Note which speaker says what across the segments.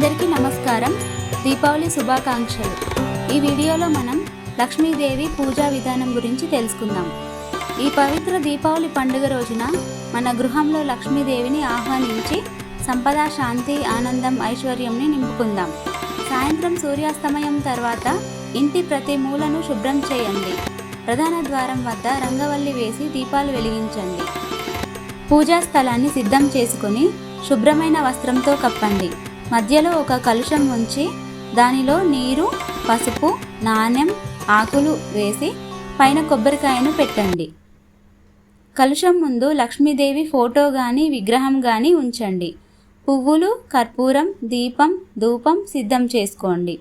Speaker 1: అందరికీ నమస్కారం. దీపావళి శుభాకాంక్షలు. ఈ వీడియోలో మనం లక్ష్మీదేవి పూజా విధానం గురించి తెలుసుకుందాం. ఈ పవిత్ర దీపావళి పండుగ రోజున మన గృహంలో లక్ష్మీదేవిని ఆహ్వానించి సంపద శాంతి ఆనందం ఐశ్వర్యంని నింపుకుందాం. సాయంత్రం సూర్యాస్తమయం తర్వాత ఇంటి ప్రతి మూలను శుభ్రం చేయండి. ప్రధాన ద్వారం వద్ద రంగవల్లి వేసి దీపాలు వెలిగించండి. పూజా స్థలాన్ని సిద్ధం చేసుకుని శుభ్రమైన వస్త్రంతో కప్పండి. మధ్యలో ఒక కలుషం ఉంచి దానిలో నీరు పసుపు నాణ్యం ఆకులు వేసి పైన కొబ్బరికాయను పెట్టండి. కలుషం ముందు లక్ష్మీదేవి ఫోటో కానీ విగ్రహం కానీ ఉంచండి. పువ్వులు కర్పూరం దీపం ధూపం సిద్ధం చేసుకోండి.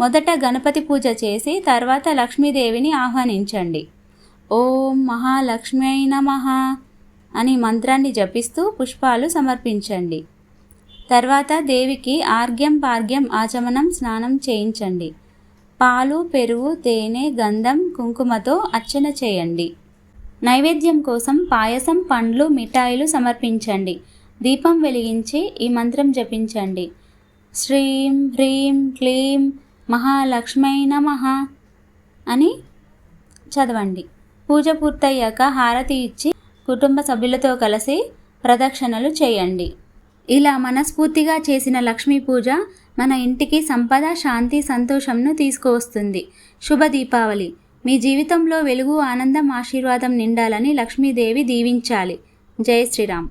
Speaker 1: మొదట గణపతి పూజ చేసి తర్వాత లక్ష్మీదేవిని ఆహ్వానించండి. ఓం మహాలక్ష్మీ మహా అని మంత్రాన్ని జపిస్తూ పుష్పాలు సమర్పించండి. తర్వాత దేవికి ఆర్గ్యం పార్గ్యం ఆచమనం స్నానం చేయించండి. పాలు పెరుగు తేనె గంధం కుంకుమతో అర్చన చేయండి. నైవేద్యం కోసం పాయసం పండ్లు మిఠాయిలు సమర్పించండి. దీపం వెలిగించి ఈ మంత్రం జపించండి. శ్రీం హ్రీం క్లీం మహాలక్ష్మై నమః అని చదవండి. పూజ పూర్తయ్యాక హారతి ఇచ్చి కుటుంబ సభ్యులతో కలిసి ప్రదక్షిణలు చేయండి. ఇలా మనస్ఫూర్తిగా చేసిన లక్ష్మీ పూజ మన ఇంటికి సంపద శాంతి సంతోషంను తీసుకువస్తుంది. శుభ దీపావళి. మీ జీవితంలో వెలుగు ఆనందం ఆశీర్వాదం నిండాలని లక్ష్మీదేవి దీవించాలి. జై శ్రీరామ్.